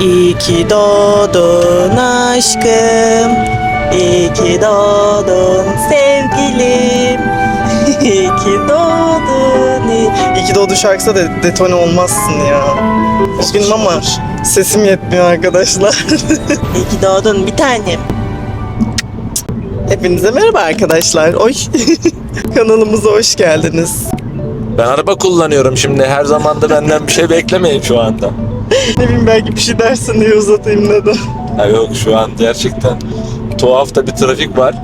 İyi ki doğdun aşkım. İyi ki doğdun sevgilim. İyi ki doğdun. iyi- ki doğdun şarkısı da detone olmazsın ya. Üzgünüm ama sesim yetmiyor arkadaşlar. İyi ki doğdun bir tanem. Hepinize merhaba arkadaşlar. Oy. Kanalımıza hoş geldiniz. Ben araba kullanıyorum şimdi. Her zaman da benden bir şey beklemeyin şu anda. Ne bileyim belki bir şey dersin diye uzatayım dedim. Ha yok şu an gerçekten tuhaf da bir trafik var.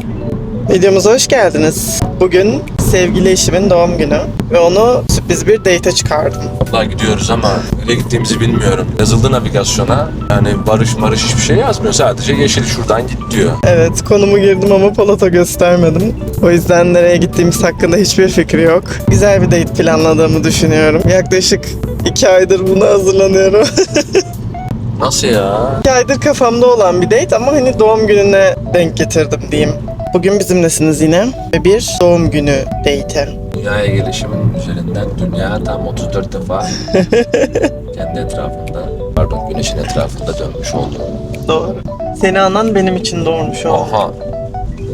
Videomuza hoş geldiniz. Bugün sevgili eşimin doğum günü ve onu sürpriz bir date'e çıkardım. Vallahi gidiyoruz ama nereye gittiğimizi bilmiyorum. Yazıldı navigasyona. Yani barış marış hiçbir şey yazmıyor. Sadece yeşil şuradan git diyor. Evet konumu girdim ama Polat'a göstermedim. O yüzden nereye gittiğimiz hakkında hiçbir fikri yok. Güzel bir date planladığımı düşünüyorum. Yaklaşık iki aydır buna hazırlanıyorum. Nasıl ya? iki aydır kafamda olan bir date ama hani doğum gününe denk getirdim diyeyim. Bugün bizimlesiniz yine ve bir doğum günü date'e. Dünyaya gelişimin üzerinden dünya tam 34 defa kendi etrafında, pardon güneşin etrafında dönmüş oldu. Doğru. Seni anan benim için doğurmuş o. Oha.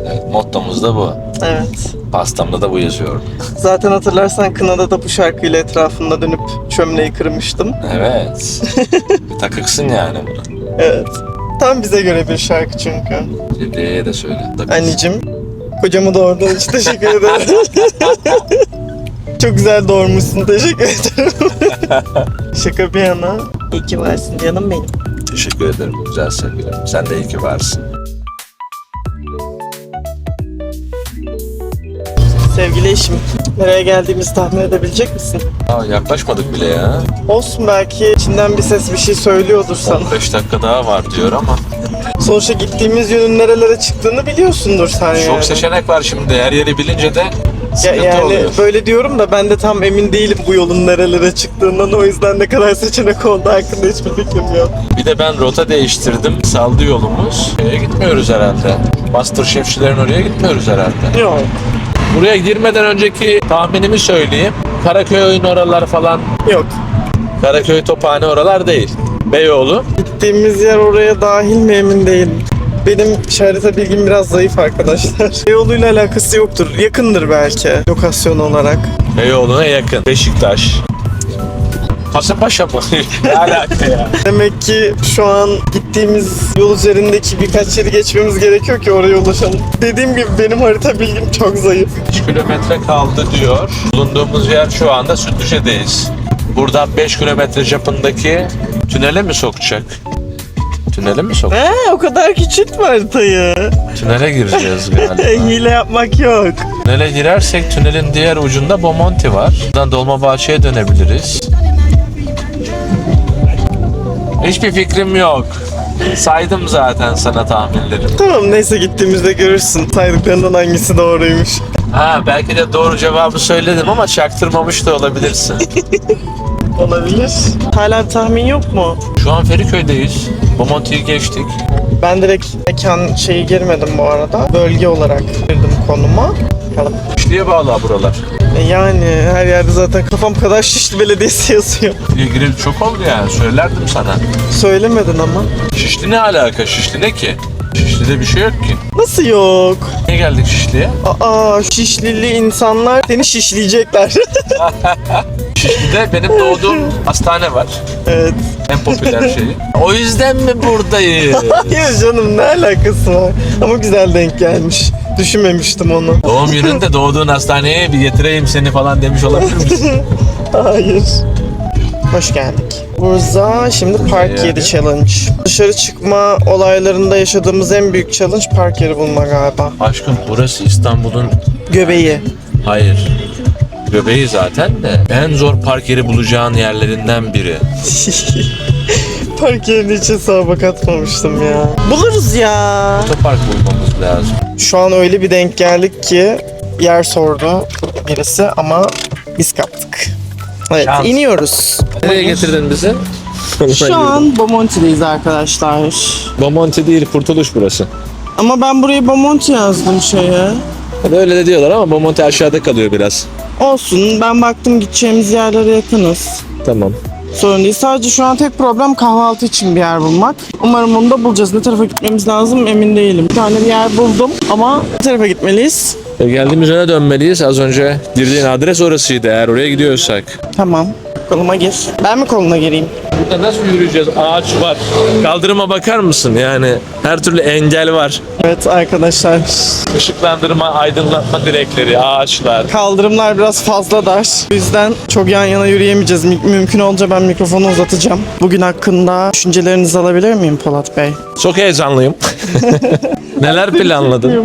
Evet, mottomuz da bu. Evet. Pastamda da bu yazıyor. Zaten hatırlarsan Kına'da da bu şarkıyla etrafında dönüp çömleği kırmıştım. Evet. bir takıksın yani buna. Evet. Tam bize göre bir şarkı çünkü. Cebriye'ye de söyle. Takıksın. Anneciğim, kocamı doğurduğun için teşekkür ederim. Çok güzel doğurmuşsun, teşekkür ederim. Şaka bir yana. İyi ki varsın canım benim. Teşekkür ederim güzel sevgilim. Sen de iyi ki varsın. Sevgili eşim, nereye geldiğimizi tahmin edebilecek misin? Aa, yaklaşmadık bile ya. Olsun belki içinden bir ses bir şey söylüyordur sana. 15 dakika daha var diyor ama Sonuçta gittiğimiz yönün nerelere çıktığını biliyorsundur sen yani. çok seçenek var şimdi. Her yeri bilince de Ya, yani oluyor. böyle diyorum da ben de tam emin değilim bu yolun nerelere çıktığından o yüzden ne kadar seçenek olduğu hakkında hiçbir fikrim yok. Bir de ben rota değiştirdim. Saldı yolumuz. Şeye gitmiyoruz herhalde. Masterchef'çilerin oraya gitmiyoruz herhalde. Yok. Buraya girmeden önceki tahminimi söyleyeyim. Karaköy'ün oralar falan. Yok. Karaköy Tophane oralar değil. Beyoğlu. Gittiğimiz yer oraya dahil mi emin değilim. Benim harita bilgim biraz zayıf arkadaşlar. Yoluyla alakası yoktur. Yakındır belki lokasyon olarak. Beyoğlu'na yakın. Beşiktaş. Kasımpaşa mı? ne alaka ya? Demek ki şu an gittiğimiz yol üzerindeki birkaç yeri geçmemiz gerekiyor ki oraya ulaşalım. Dediğim gibi benim harita bilgim çok zayıf. 3 kilometre kaldı diyor. Bulunduğumuz yer şu anda Sütlüce'deyiz. Buradan 5 kilometre çapındaki tünele mi sokacak? Tünele mi sok? He o kadar küçültme haritayı. Tünele gireceğiz galiba. Hile yapmak yok. Tünele girersek tünelin diğer ucunda Bomonti var. Buradan Dolmabahçe'ye dönebiliriz. Hiçbir fikrim yok. Saydım zaten sana tahminlerimi. Tamam neyse gittiğimizde görürsün saydıklarından hangisi doğruymuş. Ha belki de doğru cevabı söyledim ama çaktırmamış da olabilirsin. Olabilir. Hala bir tahmin yok mu? Şu an Feriköy'deyiz. Bomonti'yi geçtik. Ben direkt mekan şeyi girmedim bu arada. Bölge olarak girdim konuma. Bakalım. Şişli'ye bağlı buralar. E yani her yerde zaten kafam kadar Şişli Belediyesi yazıyor. Gireli çok oldu yani söylerdim sana. Söylemedin ama. Şişli ne alaka? Şişli ne ki? Şişli'de bir şey yok ki. Nasıl yok? Niye geldik Şişli'ye? Aa Şişlili insanlar seni şişleyecekler. Şişli'de benim doğduğum hastane var. evet. En popüler şeyi. O yüzden mi buradayız? Hayır canım ne alakası var? Ama güzel denk gelmiş. Düşünmemiştim onu. Doğum gününde doğduğun hastaneye bir getireyim seni falan demiş olabilir misin? Hayır. Hoş geldik. Burada şimdi park yani? yeri challenge. Dışarı çıkma olaylarında yaşadığımız en büyük challenge park yeri bulma galiba. Aşkım burası İstanbul'un... Göbeği. Hayır. Göbeği zaten de en zor park yeri bulacağın yerlerinden biri. park yerini hiç hesaba katmamıştım ya. Buluruz ya. Otopark bulmamız lazım. Şu an öyle bir denk geldik ki yer sordu birisi ama biz kaptık. Evet Şans. iniyoruz. Nereye getirdin bizi? Şu an Bomonti'deyiz arkadaşlar. Bomonti değil, Kurtuluş burası. Ama ben buraya Bomonti yazdım şeye. Öyle de diyorlar ama Bomonti aşağıda kalıyor biraz. Olsun ben baktım gideceğimiz yerlere yakınız. Tamam. Sorun değil. Sadece şu an tek problem kahvaltı için bir yer bulmak. Umarım onu da bulacağız. Ne tarafa gitmemiz lazım emin değilim. Bir tane bir yer buldum ama ne tarafa gitmeliyiz? E, geldiğimiz yöne dönmeliyiz. Az önce girdiğin adres orasıydı eğer oraya gidiyorsak. Tamam. Koluma gir. Ben mi koluna gireyim? Burada nasıl yürüyeceğiz? Ağaç var. Kaldırıma bakar mısın? Yani her türlü engel var. Evet arkadaşlar. Işıklandırma, aydınlatma direkleri, ağaçlar. Kaldırımlar biraz fazla dar. O yüzden çok yan yana yürüyemeyeceğiz. Mü- Mümkün olunca ben mikrofonu uzatacağım. Bugün hakkında düşüncelerinizi alabilir miyim Polat Bey? Çok heyecanlıyım. Neler planladın?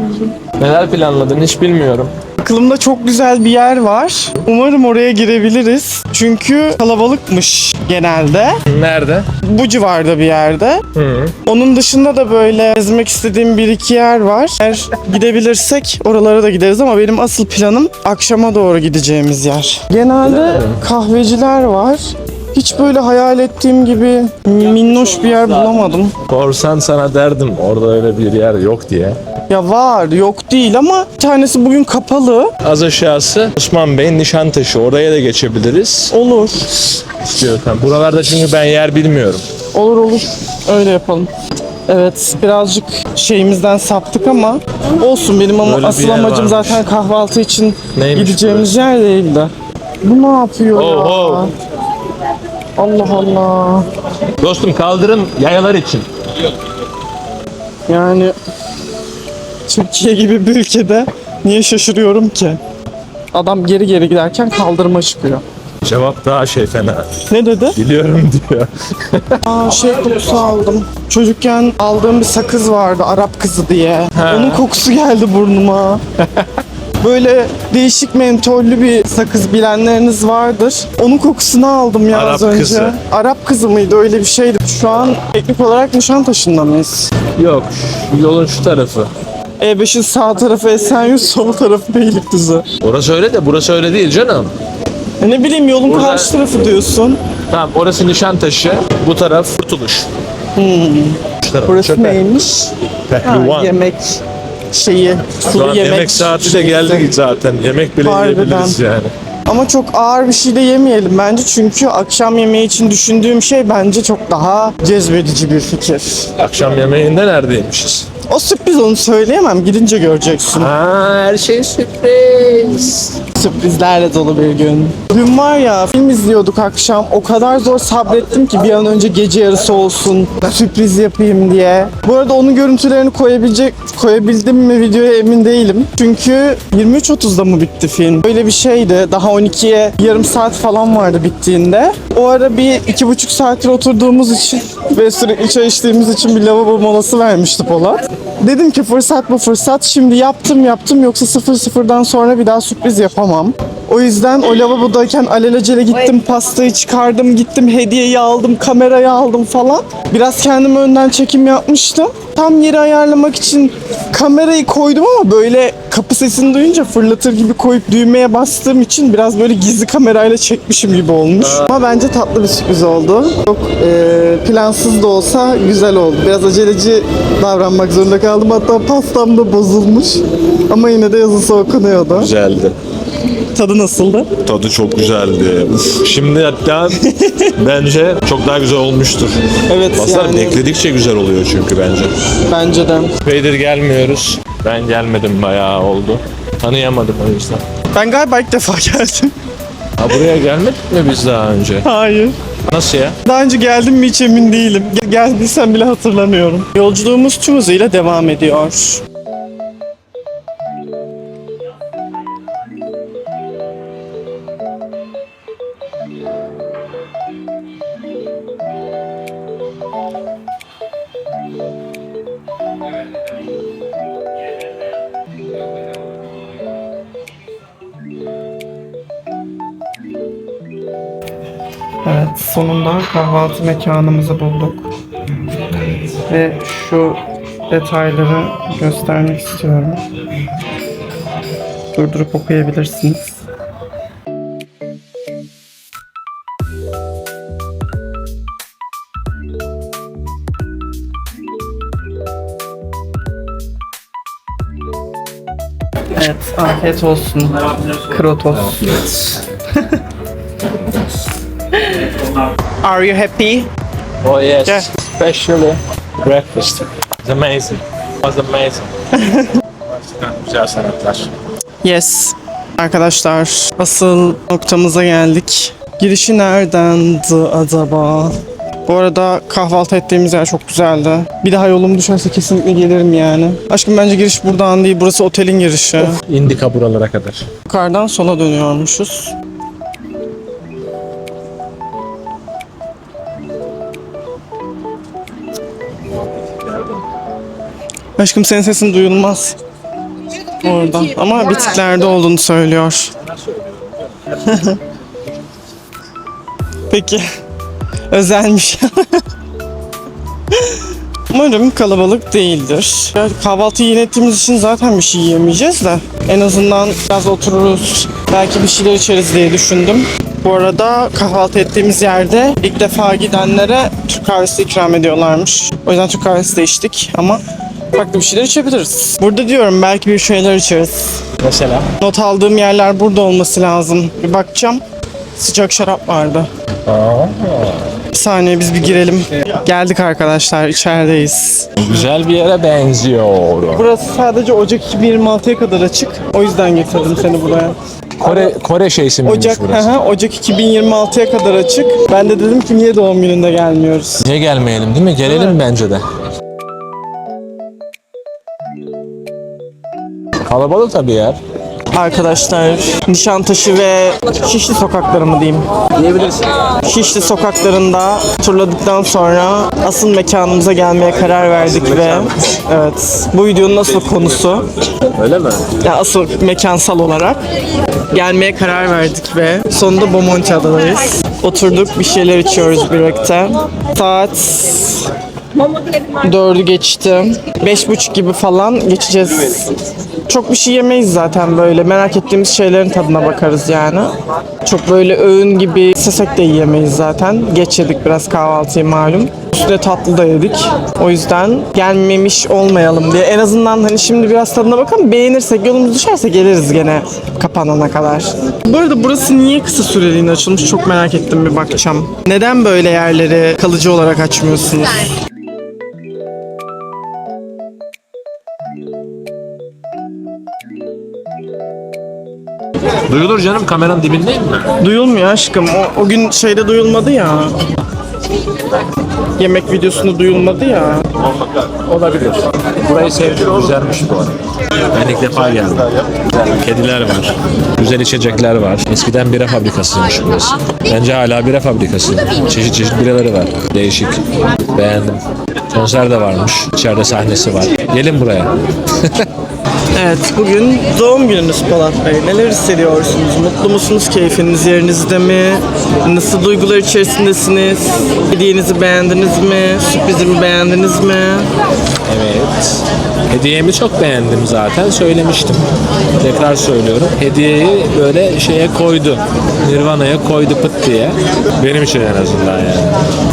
Neler planladın hiç bilmiyorum. Aklımda çok güzel bir yer var. Umarım oraya girebiliriz. Çünkü kalabalıkmış genelde. Nerede? Bu civarda bir yerde. Hı. Onun dışında da böyle gezmek istediğim bir iki yer var. Eğer gidebilirsek oralara da gideriz ama benim asıl planım akşama doğru gideceğimiz yer. Genelde kahveciler var. Hiç böyle hayal ettiğim gibi minnoş bir yer bulamadım. Korsan sana derdim orada öyle bir yer yok diye. Ya var, yok değil ama bir tanesi bugün kapalı. Az aşağısı Osman Bey'in Nişantaşı. Oraya da geçebiliriz. Olur. İstiyorsan. Buralarda çünkü ben yer bilmiyorum. Olur olur. Öyle yapalım. Evet birazcık şeyimizden saptık ama olsun benim ama Böyle bir asıl yer amacım varmış. zaten kahvaltı için Neymiş gideceğimiz yer değildi. Bu ne yapıyor ya? Oho. Allah Allah. Dostum kaldırım yayalar için. Yani Türkiye gibi bir ülkede niye şaşırıyorum ki? Adam geri geri giderken kaldırıma çıkıyor. Cevap daha şey fena. Ne dedi? Biliyorum diyor. Aa, şey kokusu aldım. Çocukken aldığım bir sakız vardı Arap kızı diye. Onun kokusu geldi burnuma. Böyle değişik mentollü bir sakız bilenleriniz vardır. Onun kokusunu aldım ya az Arap önce. kızı. Arap kızı mıydı öyle bir şeydi. Şu an teknik olarak Nişantaşı'nda mıyız? Yok yolun şu tarafı. E5'in sağ tarafı Esenyurt, sol tarafı Beylikdüzü. Orası öyle de burası öyle değil canım. E ne bileyim yolun Burada- karşı tarafı diyorsun. Tamam orası Nişantaşı. Bu taraf Kurtuluş. Şu taraf. Burası Çöpe. neymiş? Ha, Pehlivan. yemek şeyi, Şu sulu yemek, yemek. saati de geldi zaten. Yemek bile Harbiden. yiyebiliriz yani. Ama çok ağır bir şey de yemeyelim bence çünkü akşam yemeği için düşündüğüm şey bence çok daha cezbedici bir fikir. Akşam yemeğinde neredeymişiz? O sürpriz onu söyleyemem gidince göreceksin. Aa, her şey sürpriz. Sürprizlerle dolu bir gün. Dün var ya film izliyorduk akşam o kadar zor sabrettim ki bir an önce gece yarısı olsun sürpriz yapayım diye. Bu arada onun görüntülerini koyabilecek koyabildim mi videoya emin değilim. Çünkü 23.30'da mı bitti film? Öyle bir şeydi. Daha 12'ye yarım saat falan vardı bittiğinde. O ara bir iki buçuk saattir oturduğumuz için ve sürekli çay içtiğimiz için bir lavabo molası vermişti Polat. Dedim ki fırsat bu fırsat. Şimdi yaptım yaptım yoksa sıfır sıfırdan sonra bir daha sürpriz yapamam. Form O yüzden o lavabodayken alelacele gittim pastayı çıkardım gittim hediyeyi aldım kamerayı aldım falan. Biraz kendime önden çekim yapmıştım. Tam yeri ayarlamak için kamerayı koydum ama böyle kapı sesini duyunca fırlatır gibi koyup düğmeye bastığım için biraz böyle gizli kamerayla çekmişim gibi olmuş. Ama bence tatlı bir sürpriz oldu. Çok e, plansız da olsa güzel oldu. Biraz aceleci davranmak zorunda kaldım. Hatta pastam da bozulmuş. Ama yine de yazısı okunuyordu. Güzeldi. Tadı nasıldı? Tadı çok güzeldi. Uf, şimdi hatta bence çok daha güzel olmuştur. Evet Basar yani bekledikçe güzel oluyor çünkü bence. bence de. Epeydir gelmiyoruz. Ben gelmedim bayağı oldu. Tanıyamadım o yüzden. Ben galiba ilk defa geldim. Ha buraya gelmedik mi biz daha önce? Hayır. Nasıl ya? Daha önce geldim mi hiç emin değilim. Gel- Geldiysem bile hatırlamıyorum. Yolculuğumuz tüm hızıyla devam ediyor. Sonunda kahvaltı mekanımızı bulduk. Ve şu detayları göstermek istiyorum. Durdurup okuyabilirsiniz. Evet, afiyet olsun. Krotos. Are you happy? Oh yes. Yeah. Especially breakfast. It's amazing. It was amazing. Gerçekten güzel sanatlar. Yes. Arkadaşlar asıl noktamıza geldik. Girişi neredendi acaba? Bu arada kahvaltı ettiğimiz yer çok güzeldi. Bir daha yolum düşerse kesinlikle gelirim yani. Aşkım bence giriş buradan değil. Burası otelin girişi. Indika buralara kadar. Yukarıdan sola dönüyormuşuz. Aşkım senin sesin duyulmaz. Orada. Ama bitiklerde olduğunu söylüyor. Peki. Özelmiş. Umarım kalabalık değildir. Kahvaltı yeni ettiğimiz için zaten bir şey yiyemeyeceğiz de. En azından biraz otururuz. Belki bir şeyler içeriz diye düşündüm. Bu arada kahvaltı ettiğimiz yerde ilk defa gidenlere Türk kahvesi ikram ediyorlarmış. O yüzden Türk kahvesi de içtik ama farklı bir şeyler içebiliriz. Burada diyorum belki bir şeyler içeriz. Mesela? Not aldığım yerler burada olması lazım. Bir bakacağım. Sıcak şarap vardı. Bir saniye biz bir girelim. Geldik arkadaşlar içerideyiz. Güzel bir yere benziyor. Burası sadece Ocak 2026'ya kadar açık. O yüzden getirdim seni buraya. Kore Kore şeysi miymiş Ocak, burası? hı Ocak 2026'ya kadar açık. Ben de dedim ki niye doğum gününde gelmiyoruz? Niye gelmeyelim değil mi? Gelelim bence de. Kalabalık tabii yer. Arkadaşlar Nişantaşı ve Şişli sokakları mı diyeyim? Diyebilirsin. Şişli sokaklarında turladıktan sonra asıl mekanımıza gelmeye karar verdik ve evet bu videonun asıl konusu Öyle mi? yani asıl mekansal olarak gelmeye karar verdik ve sonunda Bomonti adadayız. Oturduk bir şeyler içiyoruz birlikte. Saat dördü geçti. Beş buçuk gibi falan geçeceğiz. Çok bir şey yemeyiz zaten böyle. Merak ettiğimiz şeylerin tadına bakarız yani. Çok böyle öğün gibi sesek de yiyemeyiz zaten. Geç yedik biraz kahvaltıyı malum. Üstüne tatlı da yedik. O yüzden gelmemiş olmayalım diye. En azından hani şimdi biraz tadına bakalım. Beğenirsek yolumuz düşerse geliriz gene kapanana kadar. Bu arada burası niye kısa süreliğine açılmış çok merak ettim bir bakacağım. Neden böyle yerleri kalıcı olarak açmıyorsunuz? Duyulur canım kameranın dibindeyim mi? Duyulmuyor aşkım. O, o gün şeyde duyulmadı ya. Yemek videosunda duyulmadı ya. Olabilir. Burayı sevdim. Güzelmiş bu arada. Ben ilk defa geldim. Kediler var. Güzel içecekler var. Eskiden bira fabrikasıymış burası. Bence hala bira fabrikası. Çeşit çeşit biraları var. Değişik. Beğendim. Konser de varmış. İçeride sahnesi var. Gelin buraya. Evet, bugün doğum gününüz Polat Bey. Neler hissediyorsunuz? Mutlu musunuz? Keyfiniz yerinizde mi? Nasıl duygular içerisindesiniz? Hediyenizi beğendiniz mi? Sürprizimi beğendiniz mi? Evet. Hediyemi çok beğendim zaten. Söylemiştim. Tekrar söylüyorum. Hediyeyi böyle şeye koydu. Nirvana'ya koydu pıt diye. Benim için en azından yani.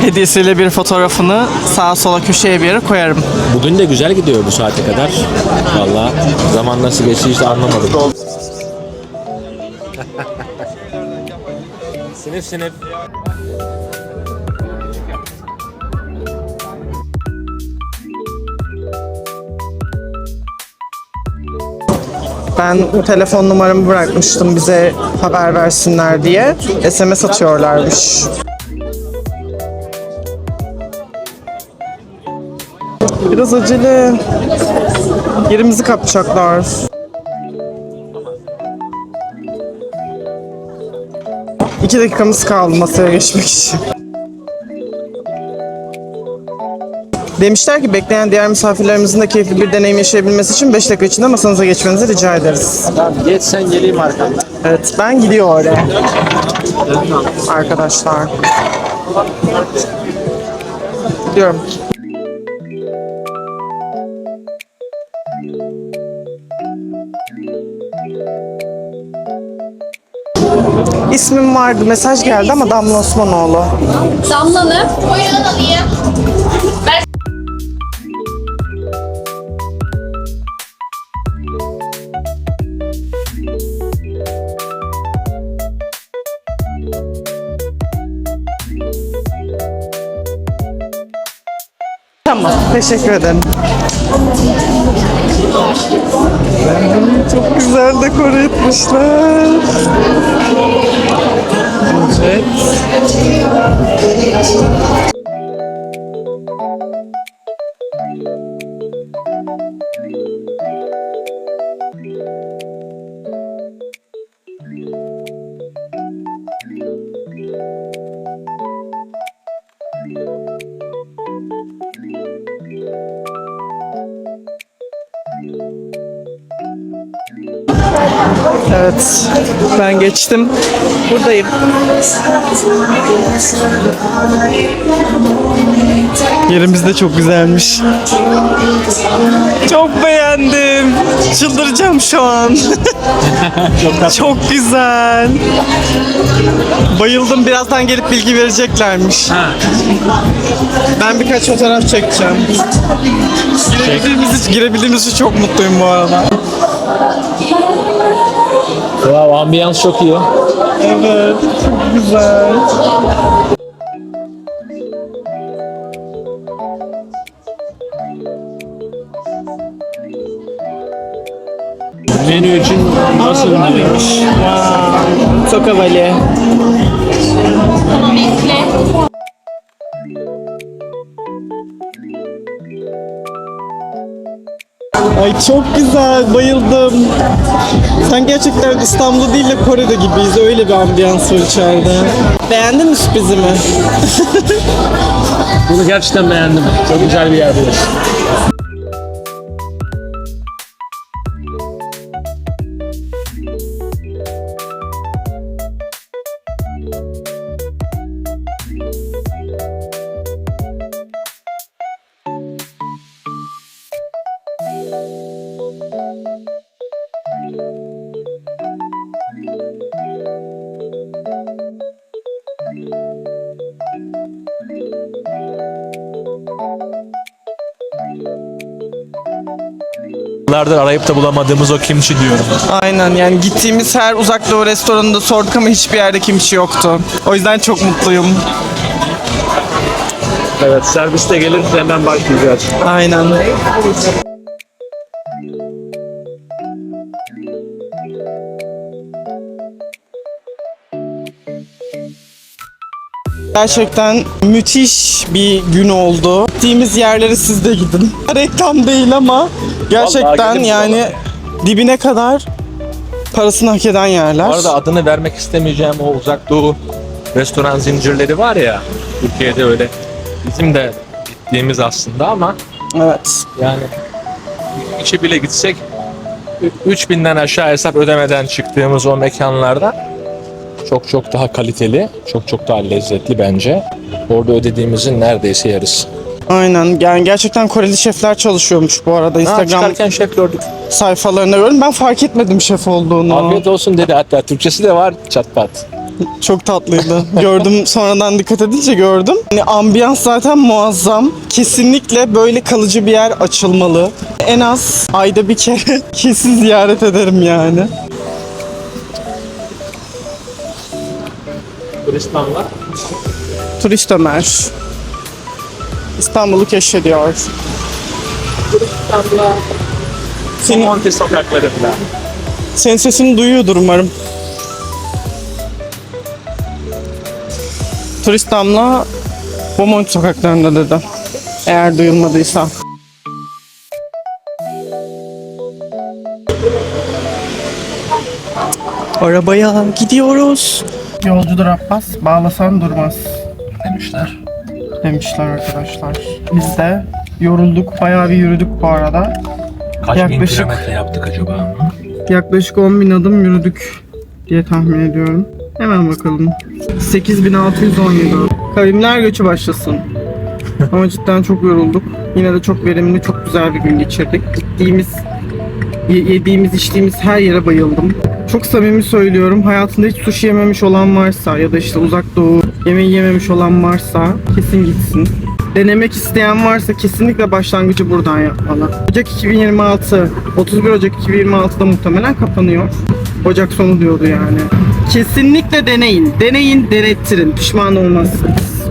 Hediyesiyle bir fotoğrafını sağa sola köşeye bir yere koyarım. Bugün de güzel gidiyor bu saate kadar. Valla zaman nasıl geçti hiç anlamadım. sinif sinif. Ben telefon numaramı bırakmıştım bize haber versinler diye. SMS atıyorlarmış. Biraz acele. Yerimizi kapacaklar. İki dakikamız kaldı masaya geçmek için. Demişler ki bekleyen diğer misafirlerimizin de keyifli bir deneyim yaşayabilmesi için 5 dakika içinde masanıza geçmenizi rica ederiz. Tamam geç sen geleyim arkamda. Evet ben gidiyor oraya. Arkadaşlar. Gidiyorum. İsmim vardı, mesaj geldi ama Damla Osmanoğlu. Damla mı? Buyurun alayım. Ben Tamam. Teşekkür ederim. Çok güzel dekor etmişler. Evet. Evet, ben geçtim. Buradayım. Yerimiz de çok güzelmiş. Çok beğendim. Çıldıracağım şu an. çok güzel. Bayıldım. Birazdan gelip bilgi vereceklermiş. Ben birkaç fotoğraf çekeceğim. Girebildiğimiz, girebildiğimiz için çok mutluyum bu arada. Wow, ambiyans çok iyi. Evet, çok güzel. Menü için nasıl önerilmiş? Çok havalı. Ay çok güzel, bayıldım. Sen gerçekten İstanbul'da değil de Kore'de gibiyiz. Öyle bir ambiyans var içeride. Beğendin mi sürprizimi? Bunu gerçekten beğendim. Çok güzel bir yer burası. Yıllardır arayıp da bulamadığımız o kimchi diyorum. Aynen yani gittiğimiz her uzak doğu restoranında sorduk ama hiçbir yerde kimçi yoktu. O yüzden çok mutluyum. Evet, servis de gelir hemen başlayacağız. Aynen. Gerçekten müthiş bir gün oldu. Gittiğimiz yerlere siz de gidin. Reklam değil ama gerçekten gidin yani dibine kadar parasını hak eden yerler. Bu arada adını vermek istemeyeceğim o uzak doğu restoran zincirleri var ya Türkiye'de öyle. Bizim de gittiğimiz aslında ama Evet. yani içi bile gitsek 3000'den aşağı hesap ödemeden çıktığımız o mekanlarda çok çok daha kaliteli, çok çok daha lezzetli bence. Orada ödediğimizin neredeyse yarısı. Aynen. Yani gerçekten Koreli şefler çalışıyormuş bu arada. Instagram çıkarken şef gördük. sayfalarında gördüm. Ben fark etmedim şef olduğunu. Afiyet olsun dedi hatta Türkçesi de var çat pat. Çok tatlıydı. gördüm sonradan dikkat edince gördüm. Yani ambiyans zaten muazzam. Kesinlikle böyle kalıcı bir yer açılmalı. En az ayda bir kere kesin ziyaret ederim yani. Hristiyanlar. Turist Ömer. İstanbul'u keşfediyor. İstanbul'a Senin, Monte sokaklarında. senin sesini duyuyordur umarım. Turist Damla Beaumont sokaklarında dedi. Eğer duyulmadıysa. Arabaya gidiyoruz. Yolcudur Abbas, bağlasan durmaz Demişler. demişler arkadaşlar. Biz de yorulduk, bayağı bir yürüdük bu arada. Kaç Yaklaşık- bin kilometre yaptık acaba? Yaklaşık 10 bin adım yürüdük diye tahmin ediyorum. Hemen bakalım. 8617 Kavimler göçü başlasın. Ama cidden çok yorulduk. Yine de çok verimli, çok güzel bir gün geçirdik. Gittiğimiz, ye- yediğimiz, içtiğimiz her yere bayıldım. Çok samimi söylüyorum. Hayatında hiç sushi yememiş olan varsa ya da işte uzak doğu yemeği yememiş olan varsa kesin gitsin. Denemek isteyen varsa kesinlikle başlangıcı buradan yapmalı. Ocak 2026, 31 Ocak 2026'da muhtemelen kapanıyor. Ocak sonu diyordu yani. Kesinlikle deneyin. Deneyin, denettirin. Pişman olmazsınız.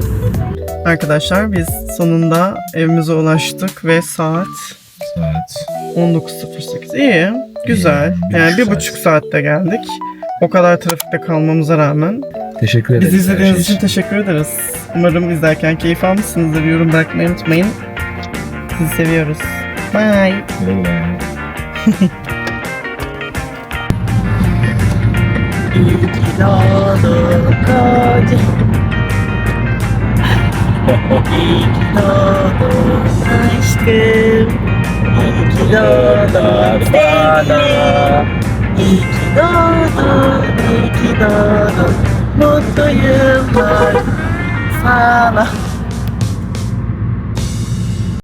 Arkadaşlar biz sonunda evimize ulaştık ve saat Evet. 19.08. İyi, güzel. İyi, Yani bir buçuk saatte geldik. O kadar trafikte kalmamıza rağmen. Teşekkür ederim. Bizi izlediğiniz her için şey teşekkür ederiz. Umarım izlerken keyif almışsınızdır. Yorum bırakmayı unutmayın. Sizi seviyoruz. Bye. Güle İyi ki doğdun koca. İyi ki doğdun aşkım. İyi ki doğdun sevgilim. İyi ki doğdun, iyi ki doğdun. Mutlu yıllar sana.